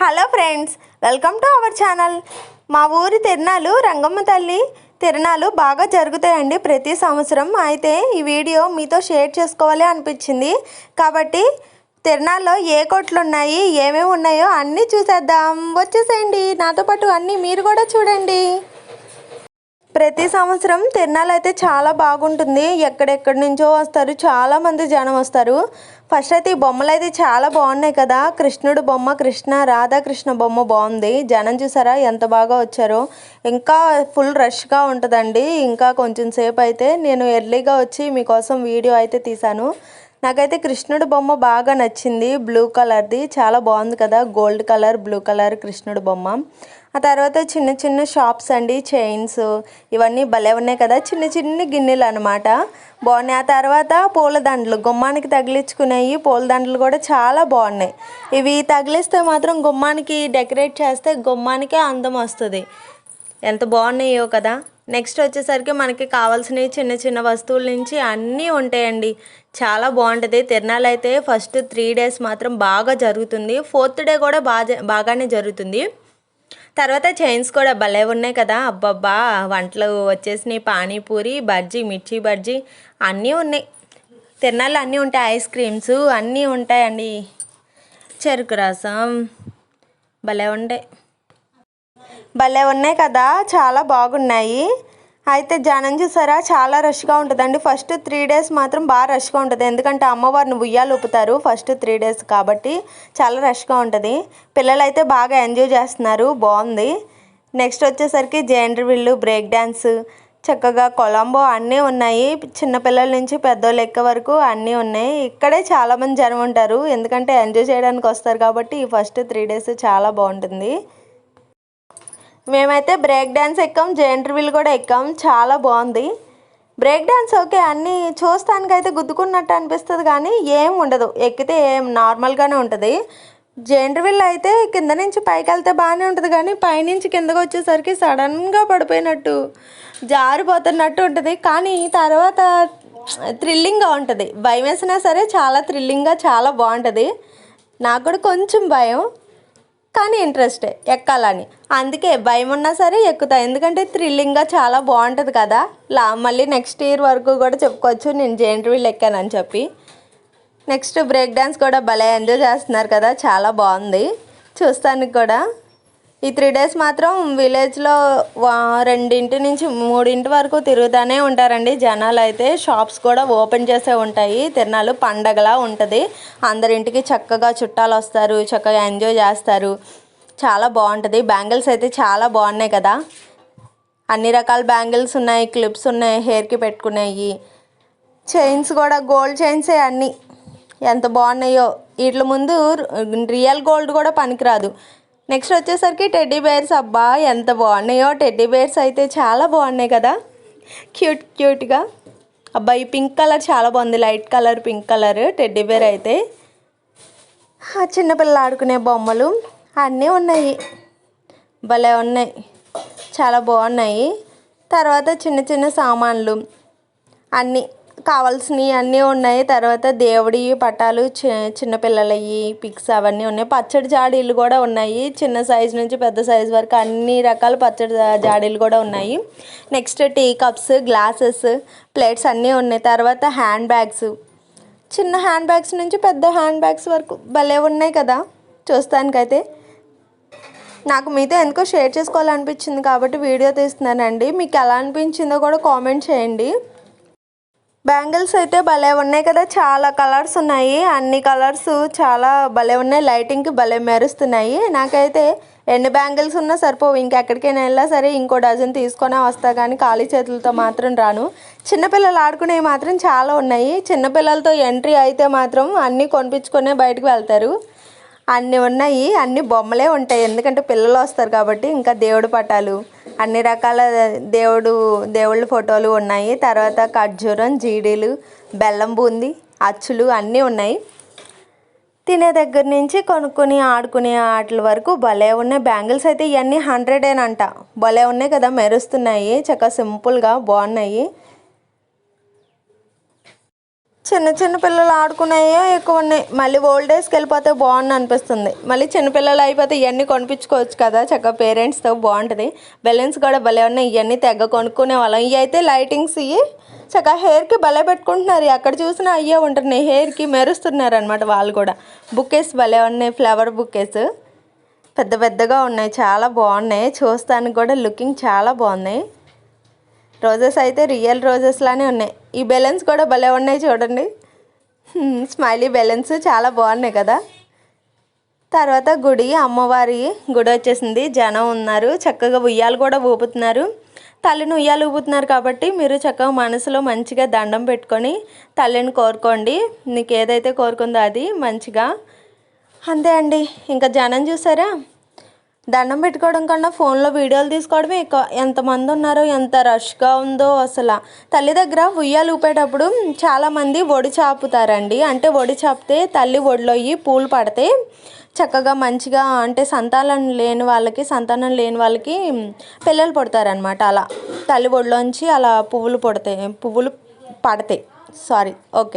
Hello friends welcome to our channel. మా ఊరి తిరణాలు రంగమ్మ తల్లి తిరణాలు బాగా జరుగుతాయండి ప్రతి సంవత్సరం. అయితే ఈ వీడియో మీతో షేర్ చేసుకోవాలి అనిపించింది. కాబట్టి తిరణాల్లో ఏ కొట్లు ఉన్నాయి ఏమేమి ఉన్నాయో అన్నీ చూసేద్దాం. వచ్చేసేయండి. నాతో పాటు అన్నీ మీరు కూడా చూడండి. ప్రతి సంవత్సరం తిరునాళ్ళు అయితే చాలా బాగుంటుంది. ఎక్కడెక్కడి నుంచో వస్తారు. చాలా మంది జనం వస్తారు. ఫస్ట్ అయితే ఈ బొమ్మలు అయితే చాలా బాగున్నాయి కదా. కృష్ణుడు బొమ్మ కృష్ణ రాధాకృష్ణ బొమ్మ బాగుంది. జనం చూసారా? ఎంత బాగా వచ్చారో. ఇంకా ఫుల్ రష్గా ఉంటుందండి. ఇంకా కొంచెం సేపు అయితే నేను ఎర్లీగా వచ్చి మీకోసం వీడియో అయితే తీశాను. నాకైతే కృష్ణుడు బొమ్మ బాగా నచ్చింది. బ్లూ కలర్ది చాలా బాగుంది కదా. గోల్డ్ కలర్ బ్లూ కలర్ కృష్ణుడు బొమ్మ. ఆ తర్వాత చిన్న చిన్న షాప్స్ అండి. చైన్స్ ఇవన్నీ భలే ఉన్నాయి కదా. చిన్న చిన్న గిన్నెలు అనమాట బాగున్నాయి. ఆ తర్వాత పూలదండలు. గుమ్మానికి తగిలించుకునేవి పూలదండలు కూడా చాలా బాగున్నాయి. ఇవి తగిలిస్తే మాత్రం గుమ్మానికి డెకరేట్ చేస్తే గుమ్మానికే అందం వస్తుంది. ఎంత బాగున్నాయో కదా. నెక్స్ట్ వచ్చేసరికి మనకి కావాల్సినవి చిన్న చిన్న వస్తువుల నుంచి అన్నీ ఉంటాయండి. చాలా బాగుంటుంది. తిరణాలు అయితే ఫస్ట్ త్రీ డేస్ మాత్రం బాగా జరుగుతుంది. ఫోర్త్ డే కూడా బాగా బాగానే జరుగుతుంది. తర్వాత చైన్స్ కూడా భలే ఉన్నాయి కదా. అబ్బబ్బా! వంటలు వచ్చేసినాయి. పానీపూరి బజ్జీ మిర్చి బజ్జీ అన్నీ ఉన్నాయి. తిరణాలు అన్నీ ఉంటాయి. ఐస్ క్రీమ్స్ అన్నీ ఉంటాయండి. చెరుకు రసం భలే ఉంటాయి. భలే ఉన్నాయి కదా చాలా బాగున్నాయి. అయితే జనం చూసారా చాలా రష్గా ఉంటుందండి. ఫస్ట్ త్రీ డేస్ మాత్రం బాగా రష్గా ఉంటుంది. ఎందుకంటే అమ్మవారిని ఉయ్యాలు ఊపుతారు ఫస్ట్ త్రీ డేస్ కాబట్టి చాలా రష్గా ఉంటుంది. పిల్లలు అయితే బాగా ఎంజాయ్ చేస్తున్నారు బాగుంది. నెక్స్ట్ వచ్చేసరికి జెండర్విల్లు బ్రేక్ డ్యాన్స్ చక్కగా కొలంబో అన్నీ ఉన్నాయి. చిన్నపిల్లల నుంచి పెద్దోళ్ళ ఎక్క వరకు అన్నీ ఉన్నాయి. ఇక్కడే చాలామంది జనం ఉంటారు. ఎందుకంటే ఎంజాయ్ చేయడానికి వస్తారు కాబట్టి ఈ ఫస్ట్ త్రీ డేస్ చాలా బాగుంటుంది. మేమైతే బ్రేక్ డ్యాన్స్ ఎక్కాం జెంటర్ కూడా ఎక్కాం. చాలా బాగుంది. బ్రేక్ డ్యాన్స్ ఓకే అన్నీ చూస్తానికైతే గుద్దుకున్నట్టు అనిపిస్తుంది కానీ ఏం ఉండదు. ఎక్కితే ఏం నార్మల్గానే ఉంటుంది. జెంటర్ అయితే కింద నుంచి పైకి వెళ్తే బాగానే ఉంటుంది కానీ పైనుంచి కిందకు వచ్చేసరికి సడన్గా పడిపోయినట్టు జారిపోతున్నట్టు ఉంటుంది. కానీ తర్వాత థ్రిల్లింగ్గా ఉంటుంది. భయం వేసినా సరే చాలా థ్రిల్లింగ్గా చాలా బాగుంటుంది. నాకు కూడా కొంచెం భయం. కానీ ఇంట్రెస్టే ఎక్కాలని. అందుకే భయం ఉన్నా సరే ఎక్కుతా. ఎందుకంటే థ్రిల్లింగ్గా చాలా బాగుంటుంది కదా. లా మళ్ళీ నెక్స్ట్ ఇయర్ వరకు కూడా చెప్పుకోవచ్చు నేను జెంట్ వీల్ ఎక్కానని చెప్పి. నెక్స్ట్ బ్రేక్ డ్యాన్స్ కూడా భలే ఎంజాయ్ చేస్తున్నారు కదా. చాలా బాగుంది. చూస్తానికి కూడా. ఈ త్రీ డేస్ మాత్రం విలేజ్లో వా- రెండింటి నుంచి మూడింటి వరకు తిరుగుతూనే ఉంటారండి. జనాలు అయితే షాప్స్ కూడా ఓపెన్ చేసే ఉంటాయి. తిరణాలు పండగలా ఉంటుంది. అందరింటికి చక్కగా చుట్టాలు వస్తారు చక్కగా ఎంజాయ్ చేస్తారు. చాలా బాగుంటుంది. బ్యాంగిల్స్ అయితే చాలా బాగున్నాయి కదా. అన్ని రకాల బ్యాంగిల్స్ ఉన్నాయి క్లిప్స్ ఉన్నాయి హెయిర్కి పెట్టుకునేవి చైన్స్ కూడా గోల్డ్ చైన్సే అన్నీ. ఎంత బాగున్నాయో. వీటి ముందు రియల్ గోల్డ్ కూడా పనికిరాదు. నెక్స్ట్ వచ్చేసరికి టెడ్డీ బేర్స్ అబ్బా ఎంత బాగున్నాయో. టెడ్డీ బేర్స్ అయితే చాలా బాగున్నాయి కదా. క్యూట్ క్యూట్గా. అబ్బా ఈ పింక్ కలర్ చాలా బాగుంది. Light colour pink colour teddy bear అయితే. చిన్నపిల్లలు ఆడుకునే బొమ్మలు అన్నీ ఉన్నాయి. భలే ఉన్నాయి. చాలా బాగున్నాయి. తర్వాత చిన్న చిన్న సామాన్లు అన్నీ. కావాల్సినవి అన్నీ ఉన్నాయి. తర్వాత దేవుడి పటాలు చి చిన్నపిల్లలవి పిక్స్ అవన్నీ ఉన్నాయి. పచ్చడి జాడీలు కూడా ఉన్నాయి. చిన్న సైజు నుంచి పెద్ద సైజు వరకు అన్ని రకాల పచ్చడి జాడీలు కూడా ఉన్నాయి. Next tea cups glasses plates అన్నీ ఉన్నాయి. తర్వాత హ్యాండ్ బ్యాగ్స్. చిన్న హ్యాండ్ బ్యాగ్స్ నుంచి పెద్ద హ్యాండ్ బ్యాగ్స్ వరకు భలే ఉన్నాయి కదా చూస్తానికైతే. నాకు మీతో ఎందుకో షేర్ చేసుకోవాలనిపించింది కాబట్టి వీడియో తీస్తున్నానండి. మీకు ఎలా అనిపించిందో కూడా కామెంట్ చేయండి. బ్యాంగిల్స్ అయితే భలే ఉన్నాయి కదా. చాలా కలర్స్ ఉన్నాయి. అన్ని కలర్స్ చాలా భలే ఉన్నాయి. లైటింగ్కి భలే మెరుస్తున్నాయి. నాకైతే ఎన్ని బ్యాంగిల్స్ ఉన్నా సరిపోవు. ఇంకెక్కడికైనా వెళ్ళా సరే ఇంకో డజన్ తీసుకొనే వస్తా కానీ ఖాళీ చేతులతో మాత్రం రాను. చిన్నపిల్లలు ఆడుకునేవి మాత్రం చాలా ఉన్నాయి. చిన్నపిల్లలతో ఎంట్రీ అయితే మాత్రం అన్నీ కొనిపించుకునే బయటకు వెళ్తారు. అన్నీ ఉన్నాయి. అన్ని బొమ్మలే ఉంటాయి. ఎందుకంటే పిల్లలు వస్తారు కాబట్టి ఇంకా దేవుడు పటాలు అన్ని రకాల దేవుడు దేవుళ్ళ ఫోటోలు ఉన్నాయి. తర్వాత ఖర్జూరం జీడీలు బెల్లం బూంది అచ్చులు అన్నీ ఉన్నాయి. తినే దగ్గర నుంచి కొనుక్కొని ఆడుకునే ఆటల వరకు భలే ఉన్నాయి. బ్యాంగిల్స్ అయితే ఇవన్నీ హండ్రెడేనంట. భలే ఉన్నాయి కదా మెరుస్తున్నాయి. చక్కగా సింపుల్గా బాగున్నాయి. చిన్న చిన్న పిల్లలు ఆడుకునేవే ఎక్కువ ఉన్నాయి. మళ్ళీ ఓల్డ్ ఏజ్కి వెళ్ళిపోతే బాగుంది అనిపిస్తుంది. మళ్ళీ చిన్నపిల్లలు అయిపోతే ఇవన్నీ కొనిపించుకోవచ్చు కదా చక్కగా పేరెంట్స్తో బాగుంటుంది. బెలూన్స్ కూడా భలే ఉన్నాయి. ఇవన్నీ తెగ కొనుక్కునే వాళ్ళం. ఇవి అయితే లైటింగ్స్ ఇవి. చక్కగా హెయిర్కి భలే పెట్టుకుంటున్నారు. ఎక్కడ చూసినా అయ్యే ఉంటున్నాయి. హెయిర్కి మెరుస్తున్నారు అనమాట వాళ్ళు కూడా. బుకేస్ భలే ఉన్నాయి. ఫ్లవర్ బుకేస్ పెద్ద పెద్దగా ఉన్నాయి. చాలా బాగున్నాయి. చూస్తానికి కూడా లుకింగ్ చాలా బాగున్నాయి. రోజెస్ అయితే రియల్ రోజెస్ లానే ఉన్నాయి. ఈ బెలూన్స్ కూడా భలే ఉన్నాయి చూడండి. స్మైలీ బెలూన్స్ చాలా బాగున్నాయి కదా. తర్వాత గుడి అమ్మవారి గుడి వచ్చేసింది. జనం ఉన్నారు చక్కగా ఉయ్యాలు కూడా ఊపుతున్నారు. తల్లిని ఉయ్యాలు ఊపుతున్నారు కాబట్టి మీరు చక్కగా మనసులో మంచిగా దండం పెట్టుకొని తల్లిని కోరుకోండి. నీకు ఏదైతే కోరుకుందో అది మంచిగా. అంతే అండి. ఇంకా జనం చూసారా? దండం పెట్టుకోవడం కన్నా ఫోన్లో వీడియోలు తీసుకోవడమే ఎక్కువ. ఎంతమంది ఉన్నారో ఎంత రష్గా ఉందో అసలు. తల్లి దగ్గర ఉయ్యాలు ఊపేటప్పుడు చాలామంది ఒడి చాపుతారండి. అంటే ఒడి చాపితే తల్లి ఒడిలోయి పూలు పడితే చక్కగా మంచిగా అంటే సంతానం లేని వాళ్ళకి సంతానం లేని వాళ్ళకి పిల్లలు పుడతారనమాట అలా. తల్లి ఒడిలోంచి అలా పువ్వులు పుడతాయి పువ్వులు పడతాయి సారీ ఓకే